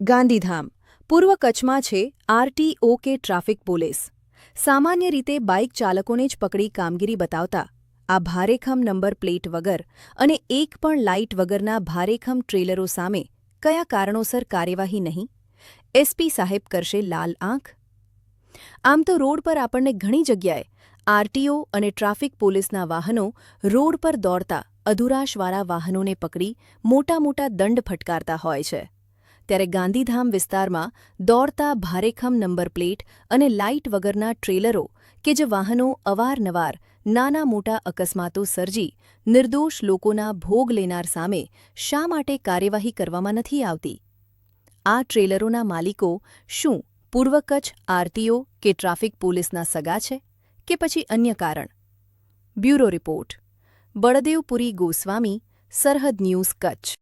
ગાંધીધામ, પૂર્વ કચ્છમાં છે આરટીઓ કે ટ્રાફિક પોલીસ. સામાન્ય રીતે બાઇક ચાલકોને જ પકડી કામગીરી બતાવતા, આ ભારેખમ નંબર પ્લેટ વગર અને એક પણ લાઇટ વગરના ભારેખમ ટ્રેલરો સામે કયા કારણોસર કાર્યવાહી નહીં? એસપી સાહેબ કરશે લાલ આંખ. આમ તો રોડ પર આપણને ઘણી જગ્યાએ આરટીઓ અને ટ્રાફિક પોલીસના વાહનો રોડ પર દોડતા અધુરાશવાળા વાહનોને પકડી મોટા મોટા દંડ ફટકારતા હોય છે. ત્યારે ગાંધીધામ વિસ્તારમાં દોડતા ભારેખમ નંબર પ્લેટ અને લાઇટ વગરના ટ્રેલરો કે જે વાહનો અવારનવાર નાના મોટા અકસ્માતો સર્જી નિર્દોષ લોકોના ભોગ લેનાર સામે શા માટે કાર્યવાહી કરવામાં નથી આવતી? આ ટ્રેલરોના માલિકો શું પૂર્વ કચ્છ આરટીઓ કે ટ્રાફિક પોલીસના સગા છે કે પછી અન્ય કારણ? બ્યુરો રિપોર્ટ, બળદેવપુરી ગોસ્વામી, સરહદ ન્યૂઝ કચ્છ.